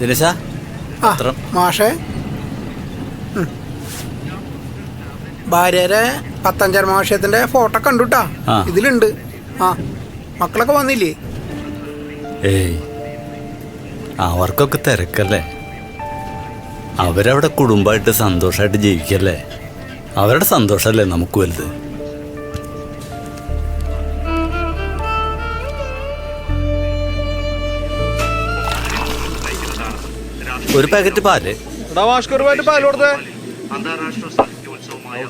ദിനേശ പത്രം. മാഷേ. ഭാര്യയുടെ പത്തഞ്ചാറ് മാഷത്തിന്റെ ഫോട്ടോ കണ്ടുട്ടാ. ഇതിലുണ്ട്. ആ മക്കളൊക്കെ വന്നില്ലേ? ഏയ് അവർക്കൊക്കെ തിരക്കല്ലേ? അവരവിടെ കുടുംബമായിട്ട് സന്തോഷമായിട്ട് ജീവിക്കല്ലേ? അവരുടെ സന്തോഷമല്ലേ നമുക്ക് വലുത്? ഒരു പാക്കറ്റ് പാൽ. അന്താരാഷ്ട്ര സാഹിത്യോത്സവമായ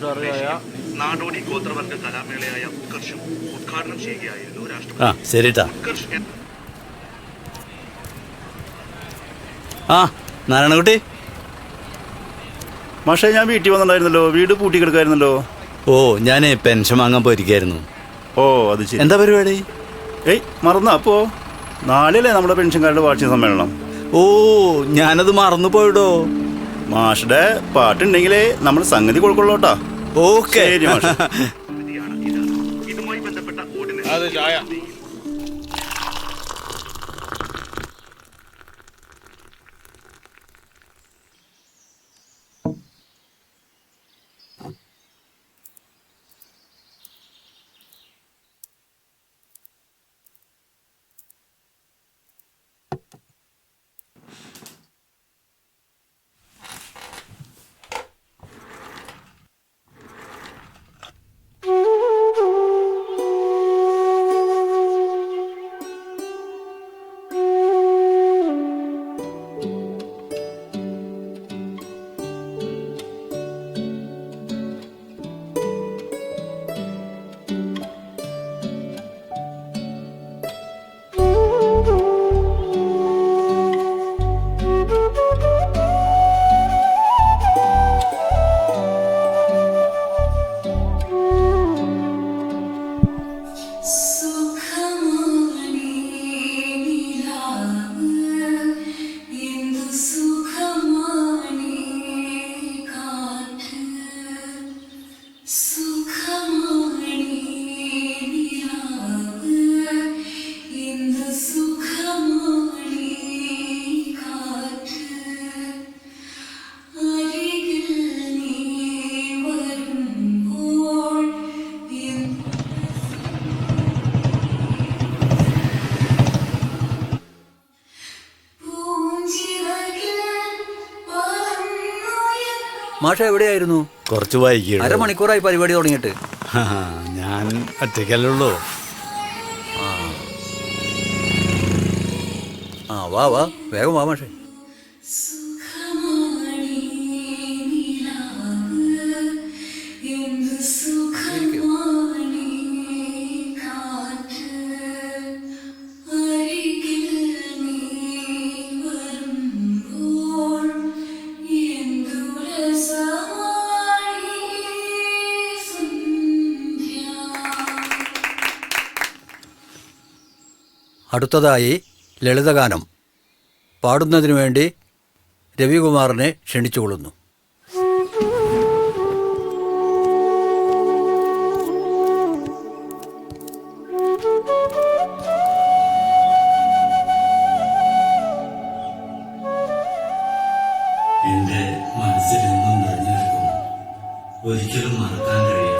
നാടോടി ഗോത്രവർഗ കലാമേളയായ ഉത്കർഷും ഉദ്ഘാടനം ചെയ്യുകയായിരുന്നു രാഷ്ട്രപതി. ആ ശരിട്ടാ. ആ നാരായണകുട്ടി മാഷേ ഞാൻ വീട്ടിൽ വന്നിട്ടുണ്ടായിരുന്നല്ലോ. വീട് പൂട്ടി കിടക്കായിരുന്നല്ലോ ഓ ഞാൻ പെൻഷൻ വാങ്ങാൻ പോയിരിക്കായിരുന്നു. ഓ അത് ശരി. എന്താ പരിപാടി? ഏയ് മറന്ന അപ്പോ നാളെയല്ലേ നമ്മുടെ പെൻഷൻകാരുടെ വാർഷിക സമ്മേളനം. ഓ ഞാനത് മറന്നു പോയിടോ. മാഷുടെ പാട്ടുണ്ടെങ്കിലേ നമ്മൾ സംഗതി കൊടുക്കുള്ളൂട്ടാ. ഓക്കെ. ശരി ബന്ധപ്പെട്ട ഇത് മാഷ എവിടെയായിരുന്നു? കുറച്ച് വൈകിയോ അരമണിക്കൂറായി പരിപാടി തുടങ്ങിയിട്ട്. ഞാൻ ഒറ്റയ്ക്കല്ലോ ആ വാ വാ. വേഗം വാ മാഷേ. അടുത്തതായി ലളിതഗാനം. പാടുന്നതിനു വേണ്ടി രവികുമാറിനെ ക്ഷണിച്ചുകൊള്ളുന്നു. ഒരിക്കലും മറക്കാൻ കഴിയാത്ത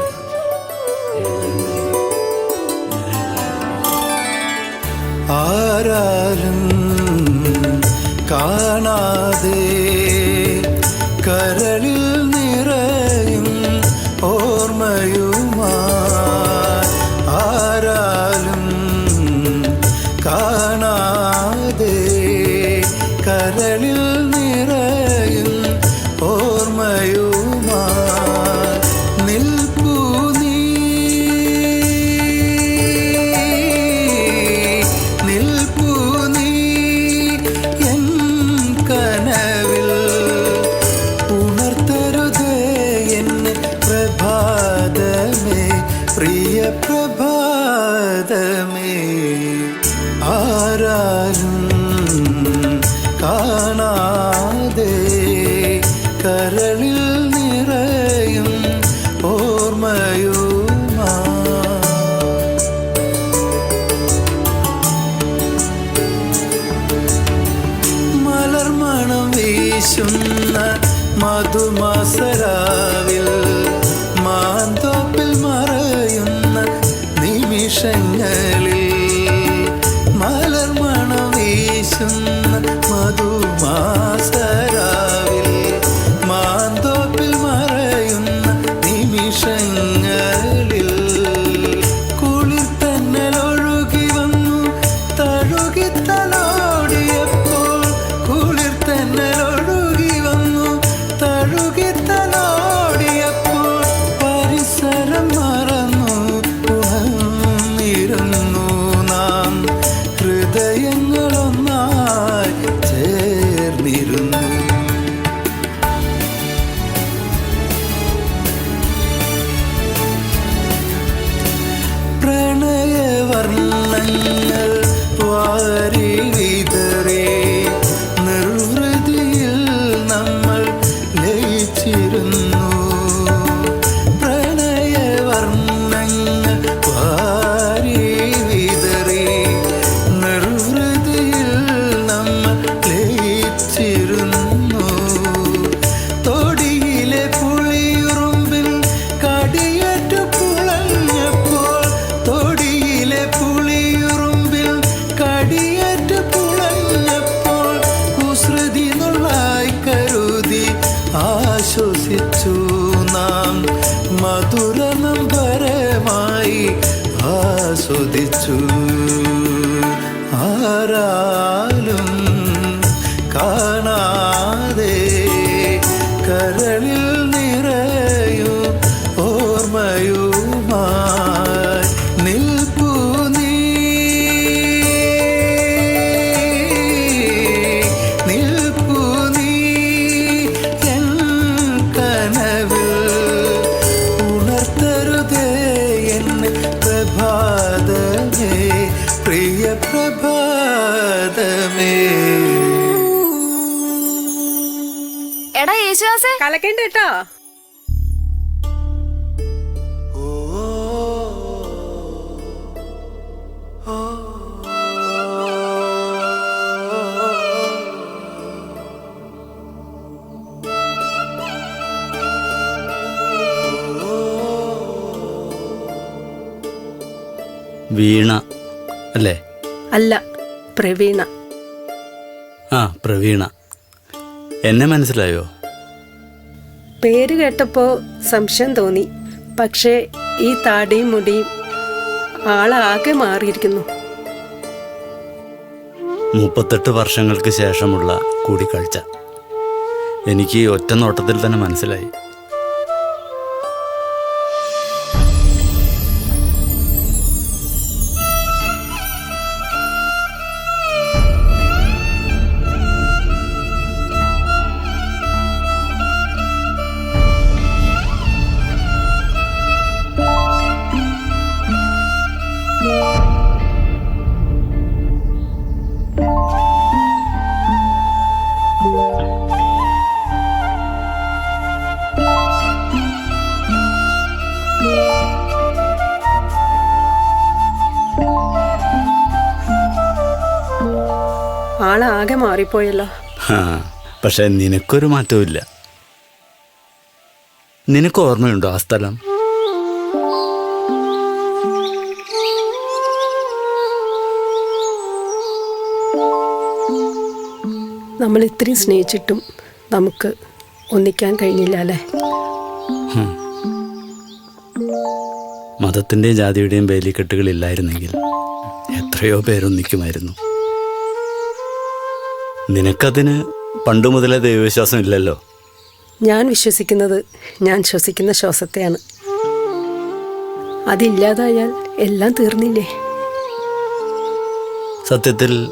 കാണാതെ പ്രിയ പ്രഭാതമേ ആരാലും കലക്കണ്ട കേട്ടോ. വീണ അല്ലേ? അല്ല പ്രവീണ. ആ പ്രവീണ. എന്നെ മനസ്സിലായോ? പേര് കേട്ടപ്പോൾ സംശയം തോന്നി. പക്ഷേ ഈ താടിയും മുടിയും ആളാകെ മാറിയിരിക്കുന്നു. മുപ്പത്തെട്ട് വർഷങ്ങൾക്ക് ശേഷമുള്ള കൂടിക്കാഴ്ച. എനിക്ക് ഒറ്റ നോട്ടത്തിൽ തന്നെ മനസ്സിലായി. ആളാകെ മാറിപ്പോയല്ലോ. പക്ഷെ നിനക്കൊരു മാറ്റവും നിനക്ക് ഓർമ്മയുണ്ടോ ആ സ്ഥലം? നമ്മൾ ഇത്രയും സ്നേഹിച്ചിട്ടും നമുക്ക് ഒന്നിക്കാൻ കഴിഞ്ഞില്ല അല്ലേ? മതത്തിന്റെയും ജാതിയുടെയും വേലിക്കെട്ടുകളില്ലായിരുന്നെങ്കിൽ എത്രയോ പേരൊന്നിക്കുമായിരുന്നു. നിനക്കതിന് പണ്ട് മുതലേ ദൈവവിശ്വാസം ഇല്ലല്ലോ? ഞാൻ വിശ്വസിക്കുന്നത് ഞാൻ ശ്വസിക്കുന്ന ശ്വാസത്തെയാണ്. അതില്ലാതായാൽ എല്ലാം തീർന്നില്ലേ? സത്യത്തിൽ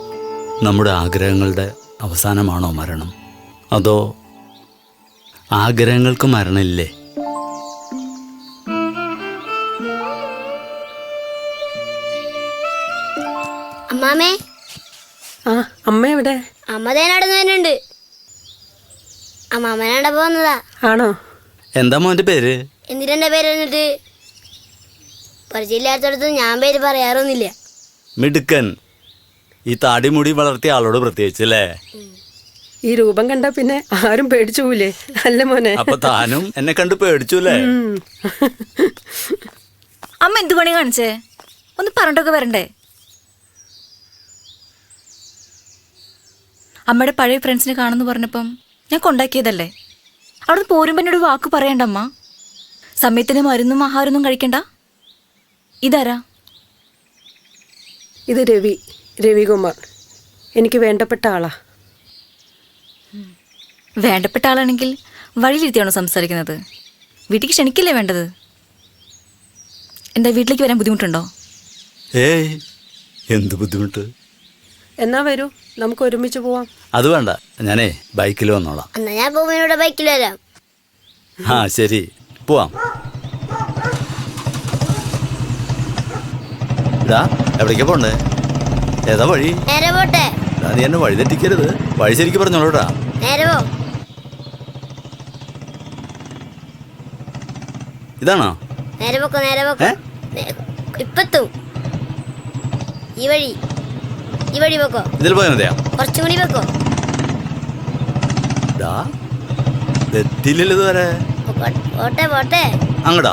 നമ്മുടെ ആഗ്രഹങ്ങളുടെ അവസാനമാണോ മരണം? അതോ ആഗ്രഹങ്ങൾക്ക് മരണമില്ലേ? അമ്മാമേ? ആ അമ്മ എവിടെ? അമ്മ തേ നടന്നു വരുന്നുണ്ട്. അമ്മാമ്മനാണ്ട പോകുന്നതാ ആണോ? എന്താ മോന്റെ പേര്? എന്തിനെന്റെ പേര് എന്നിട്ട് പരിചയമില്ലാത്തടത്ത് ഞാൻ പേര് പറയാറൊന്നുമില്ല. മിടുക്കൻ. ഈ താടി മുടി വളർത്തിയ ആളോട് പ്രത്യേകിച്ച് അല്ലേ? ഈ രൂപം കണ്ട പിന്നെ ആരും പേടിച്ചു പോലേ അല്ല മോനെ. അപ്പൊ താനും എന്നെ കണ്ട് പേടിച്ചുല്ലേ ഉം. അമ്മ എന്ത് പണി കാണിച്ചേ? ഒന്ന് പറഞ്ഞിട്ടൊക്കെ വരണ്ടേ? അമ്മയുടെ പഴയ ഫ്രണ്ട്സിനെ കാണുന്നു പറഞ്ഞപ്പം ഞാൻ കൊണ്ടാക്കിയതല്ലേ? അവിടുന്ന് പോരുമ്പോ എന്നോട് വാക്ക് പറയണ്ടമ്മ? സമയത്തിന് മരുന്നും ആഹാരമൊന്നും കഴിക്കണ്ട? ഇതാരാ? ഇത് രവി രവികുമാർ. എനിക്ക് വേണ്ടപ്പെട്ട ആളാ. വേണ്ടപ്പെട്ട ആളാണെങ്കിൽ വഴിയിലിരുത്തിയാണോ സംസാരിക്കുന്നത്? വീട്ടിലേക്ക് ക്ഷണിക്കില്ലേ വേണ്ടത്? എന്താ വീട്ടിലേക്ക് വരാൻ ബുദ്ധിമുട്ടുണ്ടോ? ഏയ് എന്ത് ബുദ്ധിമുട്ട്? എന്നാ വരൂ നമുക്ക് ഒരുമിച്ച് പോവാം. അത് വേണ്ട ഞാനേ ബൈക്കിൽ വന്നോളാം. എന്നാ ഞാൻ ബൊമ്മനോട് ബൈക്കിൽ വരാം. ആ ശരി. പോവാം. ഇടാ എവിടേക്കാ പോണ്ടേ ഏതാ വഴി? നേരെ പോട്ടെ. എടാ, നീ എന്നെ വഴി തെറ്റിക്കരുത്. വഴി ശരിക്കും പറഞ്ഞോളൂടാ നേരെ പോ. ഇതാണോ? നേരെ പോക്കോ നേരെ പോക്കോ. ഏ? നേ- ഇപ്പത്തും. ഈ വഴി. ഈ വഴി വെക്കോ ഇതിൽ പോയാൽ മതിയാ? കുറച്ചും കൂടി വെക്കോ ഇതാ തെറ്റില്ലല്ലോ ഇതുവരെ. പോട്ടെ പോട്ടെ. അങ്ങടാ.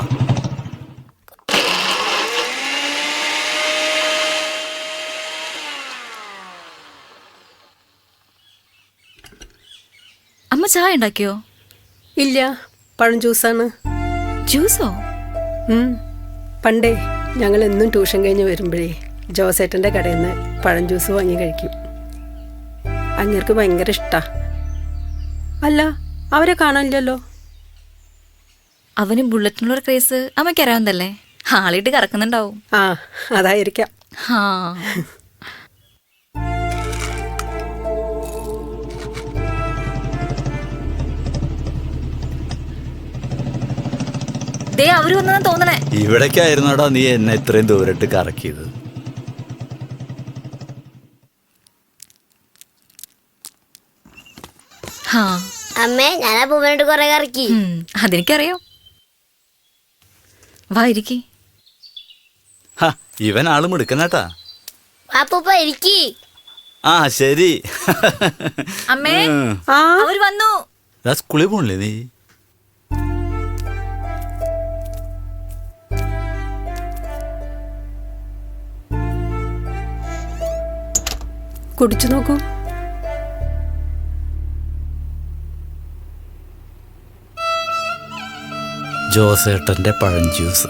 അമ്മ ചായ ഉണ്ടാക്കിയോ? ഇല്ല പഴം ജ്യൂസാണ്. ജ്യൂസോ. പണ്ടേ ഞങ്ങൾ എന്നും ട്യൂഷൻ കഴിഞ്ഞ് വരുമ്പോഴേ ജോസേട്ടന്റെ കടയിൽ നിന്ന് പഴം ജ്യൂസ് വാങ്ങി കഴിക്കും. അങ്ങേർക്ക് ഭയങ്കര ഇഷ്ടാ. അല്ല അവരെ കാണാനില്ലല്ലോ? അവന് ബുള്ളറ്റിനുള്ള ക്രേസ് അമ്മയ്ക്ക് അറിയാവുന്നതല്ലേ? ഹാളിട്ട് കറക്കുന്നുണ്ടാവും. ആ അതായിരിക്കാം. ഹാ. ദേ അവർ വന്നെന്ന് തോന്നണേ. ഇവിടേക്കായിരുന്നോടാ നീ എന്നെ ഇത്രയും ദൂരട്ട് കറക്കിയത്. അമ്മേ ഞാൻ ആ പൂവനോട് കുറെ കറക്കി. അതെനിക്കറിയാം. വാ ഇരിക്കി. ഹ, ഇവൻ ആൾ മിടുക്കനാട്ടാ. അപ്പൂപ്പ ഇരിക്കി. ആ ശരി. അമ്മേ അവർ വന്നു. ദാ സ്കൂളിൽ പോണില്ലേ നീ? കുടിച്ചു നോക്കൂ. ജോസേട്ടന്റെ പഴം ജ്യൂസ്.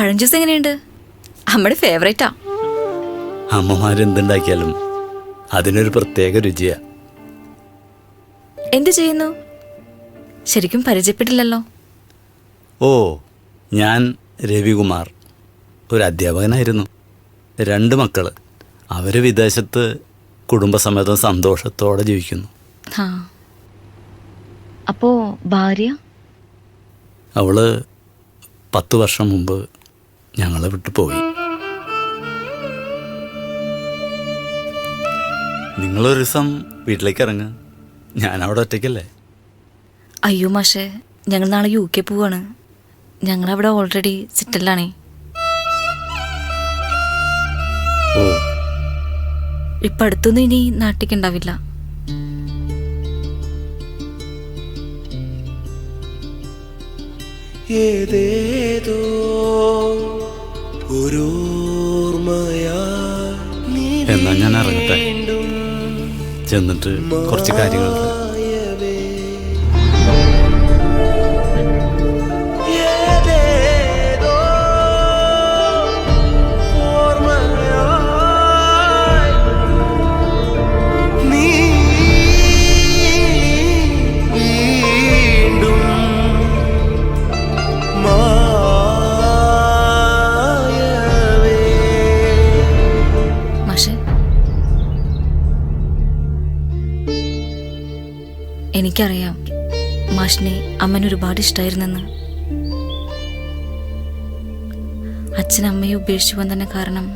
ഉം. പഴം ജ്യൂസ് എങ്ങനെയുണ്ട് അമ്മയുടെ ഫേവറേറ്റാ അമ്മമാരെന്തുണ്ടാക്കിയാലും അതിനൊരു പ്രത്യേക രുചിയാ. എന്തു ചെയ്യുന്നു? ശരിക്കും പരിചയപ്പെട്ടില്ലല്ലോ. ഓ ഞാൻ രവികുമാർ. ഒരു അധ്യാപകനായിരുന്നു. രണ്ട് മക്കൾ. അവർ വിദേശത്ത് കുടുംബസമേതം സന്തോഷത്തോടെ ജീവിക്കുന്നു. അപ്പോ ഭാര്യ? അവൾ പത്ത് വർഷം മുമ്പ് ഞങ്ങളെ വിട്ടു പോയി. നിങ്ങളൊരു ദിവസം വീട്ടിലേക്ക് ഇറങ്ങ. ഞാൻ അവിടെ ഒറ്റയ്ക്കല്ലേ? അയ്യോ മാഷേ ഞങ്ങൾ നാളെ യു കെ പോവാണ്. ഞങ്ങളവിടെ ഓൾറെഡി സെറ്റിലാണേ ഓ. ഇപ്പൊ അടുത്തൊന്നും ഇനി നാട്ടിലേക്ക് ഉണ്ടാവില്ല. ഏതേതോ എന്നാ ഞാൻ ഇറങ്ങട്ടെ. ചെന്നിട്ട് കുറച്ച് കാര്യങ്ങൾ മാഷിനെ അമ്മന് ഒരുപാട് ഇഷ്ടമായിരുന്നെന്ന് അച്ഛൻ അമ്മയെ ഉപേക്ഷിച്ചു പോകാൻ തന്നെ കാരണം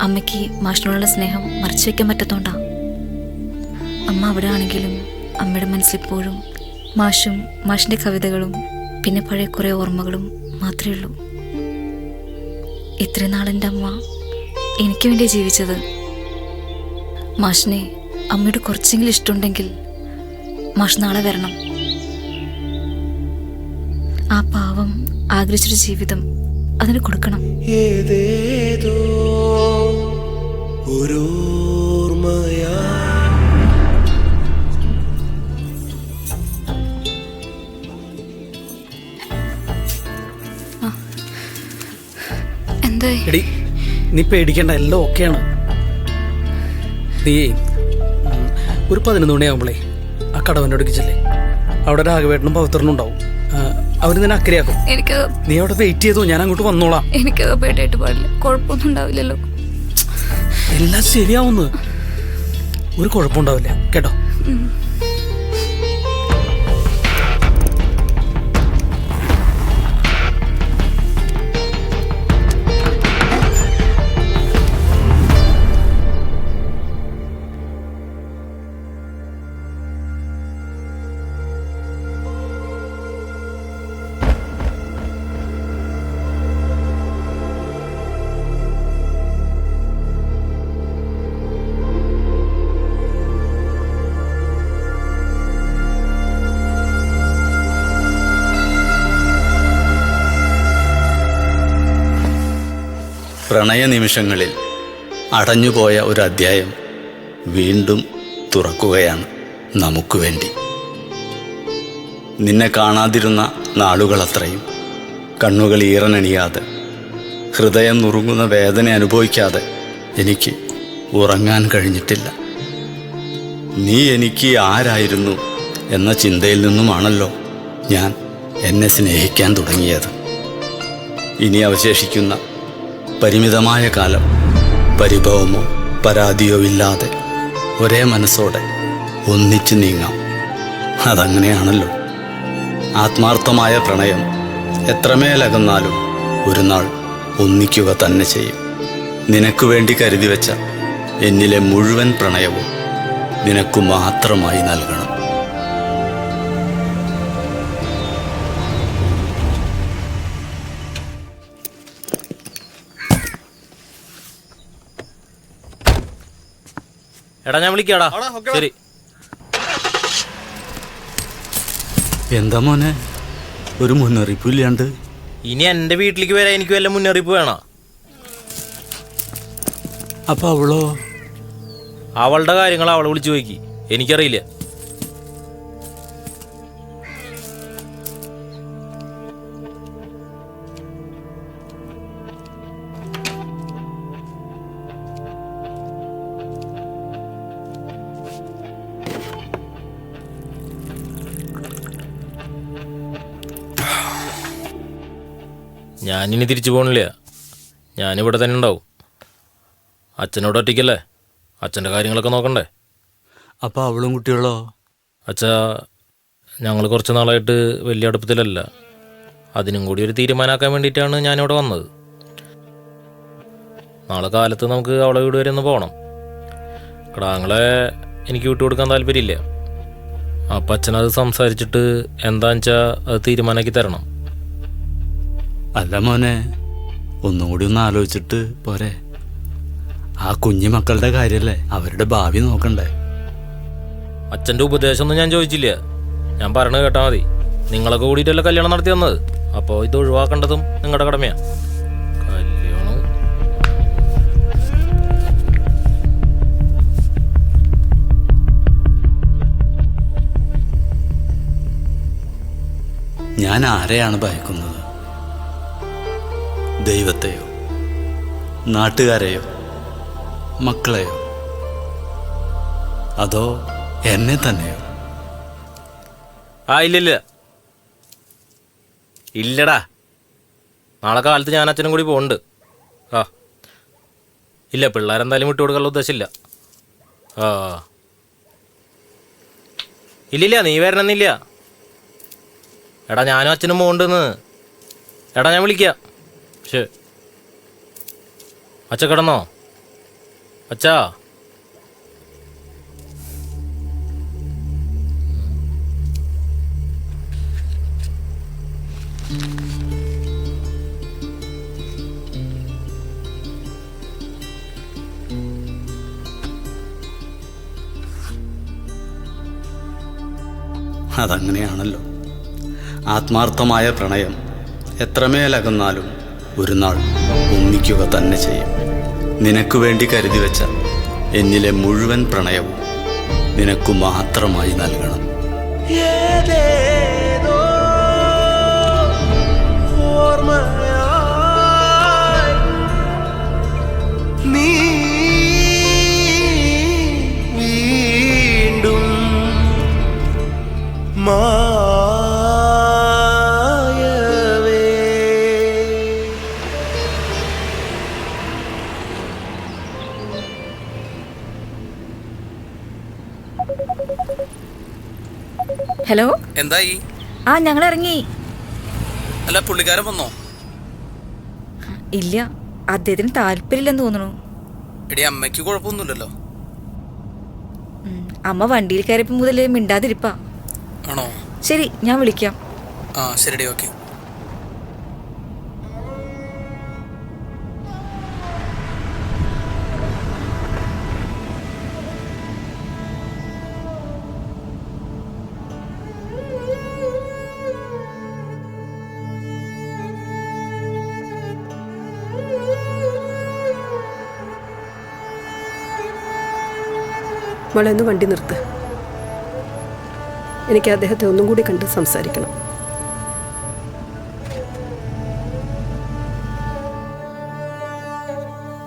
അമ്മയ്ക്ക് മാഷിനോടുള്ള സ്നേഹം മറച്ചു വെക്കാൻ പറ്റത്തോണ്ടാ. അമ്മ അവിടെ ആണെങ്കിലും അമ്മയുടെ മനസ്സിലിപ്പോഴും മാഷും മാഷിന്റെ കവിതകളും പിന്നെ പഴയ കുറേ ഓർമ്മകളും മാത്രമേ ഉള്ളൂ. ഇത്രയും നാളെന്റെ അമ്മ എനിക്ക് വേണ്ടി ജീവിച്ചത് മാഷിനെ അമ്മയുടെ കുറച്ചെങ്കിലും ഇഷ്ടമുണ്ടെങ്കിൽ മാഷ് നാളെ വരണം. ആ പാവം ആഗ്രഹിച്ചൊരു ജീവിതം അതിന് കൊടുക്കണം. ഏതേതോ എടി നീ പേടിക്കണ്ട എല്ലാം ഓക്കെയാണ്. നീ ഒരു പതിനൊന്ന് മണിയാകുമ്പോളേ ആ കടവന്റെ അടുക്കിച്ചല്ലേ അവിടെ രാഘവേട്ടനും പവിത്രനും ഉണ്ടാവും. അവർ നിന്നെ അക്കരയാക്കും. എനിക്ക് നീ അവിടെ വെയിറ്റ് ചെയ്തോ ഞാൻ അങ്ങോട്ട് വന്നോളാം. എനിക്ക് പാടില്ല. കുഴപ്പമൊന്നും ഉണ്ടാവില്ലല്ലോ. എല്ലാം ശരിയാവുന്നു. ഒരു കുഴപ്പമുണ്ടാവില്ല. കേട്ടോ? പ്രണയ നിമിഷങ്ങളിൽ അടഞ്ഞുപോയ ഒരു അധ്യായം വീണ്ടും തുറക്കുകയാണ് നമുക്ക് വേണ്ടി. നിന്നെ കാണാതിരുന്ന നാളുകളത്രയും കണ്ണുകൾ ഈറനണിയാതെ ഹൃദയം നുറുങ്ങുന്ന വേദന അനുഭവിക്കാതെ എനിക്ക് ഉറങ്ങാൻ കഴിഞ്ഞിട്ടില്ല. നീ എനിക്ക് ആരായിരുന്നു എന്ന ചിന്തയിൽ നിന്നുമാണല്ലോ ഞാൻ എന്നെ സ്നേഹിക്കാൻ തുടങ്ങിയത്. ഇനി അവശേഷിക്കുന്ന പരിമിതമായ കാലം. പരിഭവമോ പരാതിയോ ഇല്ലാതെ ഒരേ മനസ്സോടെ ഒന്നിച്ചു നീങ്ങാം. അതങ്ങനെയാണല്ലോ. ആത്മാർത്ഥമായ പ്രണയം എത്രമേലകന്നാലും ഒരു നാൾ ഒന്നിക്കുക തന്നെ ചെയ്യും. നിനക്കു വേണ്ടി കരുതി വെച്ച എന്നിലെ മുഴുവൻ പ്രണയവും നിനക്കു മാത്രമായി നൽകണം. എടാ ഞാൻ വിളിക്കാടാ. ശരി. എന്താ മോനെ? ഒരു മുന്നറിയിപ്പില്ലാണ്ട് ഇനി എന്റെ വീട്ടിലേക്ക് വരാൻ എനിക്ക് വല്ല മുന്നറിയിപ്പ് വേണോ? അപ്പൊ അവളോ? അവളുടെ കാര്യങ്ങൾ അവളെ വിളിച്ചു നോക്കി എനിക്കറിയില്ല. ഞാനിനി തിരിച്ചു പോകണില്ല ഞാനിവിടെ തന്നെ ഉണ്ടാവും. അച്ഛനോട് ഒറ്റയ്ക്കല്ലേ? അച്ഛന്റെ കാര്യങ്ങളൊക്കെ നോക്കണ്ടേ? അപ്പൊ അവളും കുട്ടികളോ? അച്ഛാ ഞങ്ങൾ കുറച്ച് നാളായിട്ട് വലിയ അടുപ്പത്തിലല്ല. അതിനും കൂടി ഒരു തീരുമാനമാക്കാൻ വേണ്ടിയിട്ടാണ് ഞാനിവിടെ വന്നത്. നാളെ കാലത്ത് നമുക്ക് അവളെ വീട് വരെ ഒന്ന് പോകണം കടാങ്ങളെ എനിക്ക് വിട്ടുകൊടുക്കാൻ താല്പര്യമില്ല. അപ്പം അച്ഛനത് സംസാരിച്ചിട്ട് എന്താണെന്ന് വെച്ചാൽ അത് തീരുമാനമാക്കി തരണം. അല്ല മോനെ ഒന്നും കൂടി ഒന്ന് ആലോചിച്ചിട്ട് പോരെ. ആ കുഞ്ഞു മക്കളുടെ കാര്യല്ലേ? അവരുടെ ഭാവി നോക്കണ്ടേ. അച്ഛന്റെ ഉപദേശമൊന്നും ഞാൻ ചോദിച്ചില്ല. ഞാൻ പറഞ്ഞത് കേട്ടാൽ മതി. നിങ്ങളൊക്കെ കൂടിയിട്ടല്ലേ കല്യാണം നടത്തി തന്നത് അപ്പോൾ ഇത് ഒഴിവാക്കേണ്ടതും നിങ്ങളുടെ കടമയാ. കല്യാണം? ഞാൻ ആരെയാണ് ഭയക്കുന്നത്? ദൈവത്തെയോ? നാട്ടുകാരെയോ? മക്കളെയോ? അതോ എന്നെ തന്നെയോ? ആ ഇല്ലില്ല ഇല്ലടാ. നാളെ കാലത്ത് ഞാൻ അച്ഛനും കൂടി പോകുന്നുണ്ട് ആ. ഇല്ല പിള്ളേരെന്തായാലും വിട്ടു കൊടുക്കാനുള്ള ഉദ്ദേശമില്ല. ആ. ഇല്ലില്ല നീ വരണമെന്നില്ല. എടാ ഞാനും അച്ഛനും പോകണ്ടെന്ന് എടാ ഞാൻ വിളിക്കാം. ശരി അച്ഛ കിടന്നോ? അച്ഛാ. അതങ്ങനെയാണല്ലോ. ആത്മാർത്ഥമായ പ്രണയം എത്രമേലകന്നാലും ഒരു നാൾ ഒന്നിക്കുക തന്നെ ചെയ്യും. നിനക്കു വേണ്ടി കരുതി വെച്ച എന്നിലെ മുഴുവൻ പ്രണയവും നിനക്കു മാത്രമായി നൽകണം. വീണ്ടും മായവേ ഹലോ എന്തായി? ആ ഞങ്ങൾ ഇറങ്ങി അല്ല പുള്ളിക്കാരൻ വന്നോ? ഇല്ല അദ്ദേഹത്തിന് താല്പര്യമില്ലെന്ന് തോന്നുന്നു. എടി അമ്മയ്ക്ക് കുഴപ്പമൊന്നുമില്ലല്ലോ. അമ്മ വണ്ടിയിൽ കയറിയപ്പോ മുതൽ മിണ്ടാതിരിപ്പാ. ആണോ? ശരി ഞാൻ വിളിക്കാം. ആ ശരി ഓക്കെ. മോളെ ഒന്ന് വണ്ടി നിർത്ത്. എനിക്ക് അദ്ദേഹത്തെ ഒന്നും കൂടി കണ്ട് സംസാരിക്കണം.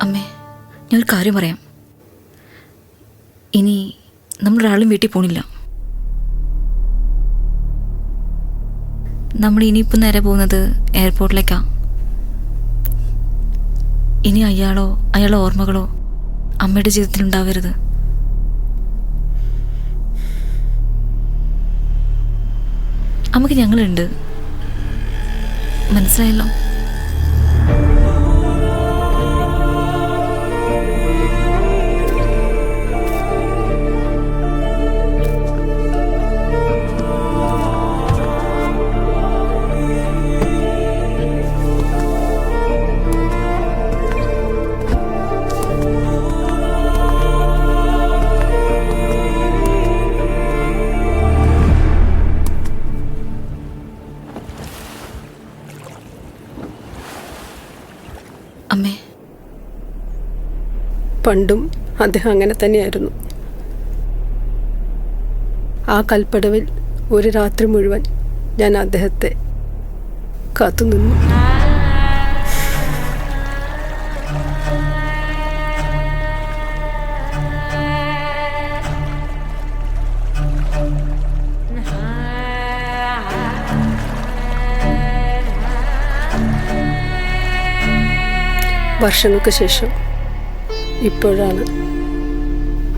അമ്മേ ഞാൻ കാര്യം പറയാം. ഇനി നമ്മളൊരാളും വീട്ടിൽ പോണില്ല. നമ്മൾ ഇനിയിപ്പോൾ നേരെ പോകുന്നത് എയർപോർട്ടിലേക്കാ. ഇനി അയാളോ അയാളുടെ ഓർമ്മകളോ അമ്മയുടെ ജീവിതത്തിൽ ഉണ്ടാവരുത് അമ്മയ്ക്ക് ഞങ്ങളുണ്ട്. മനസ്സിലായല്ലോ? പണ്ടും അദ്ദേഹം അങ്ങനെ തന്നെയായിരുന്നു. ആ കൽപ്പടവിൽ ഒരു രാത്രി മുഴുവൻ ഞാൻ അദ്ദേഹത്തെ കാത്തുനിന്നു. വർഷങ്ങൾക്ക് ശേഷം ഇപ്പോഴാണ്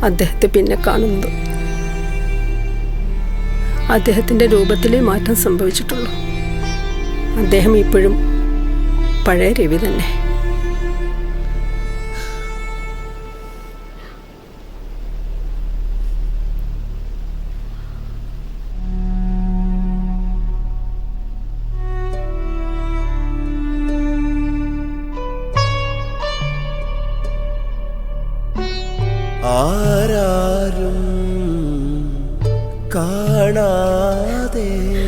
അദ്ദേഹത്തെ പിന്നെ കാണുന്നത്. അദ്ദേഹത്തിന്റെ രൂപത്തിലേ മാറ്റം സംഭവിച്ചിട്ടുള്ളൂ. അദ്ദേഹം ഇപ്പോഴും പഴയ രവി തന്നെ കാണാതെ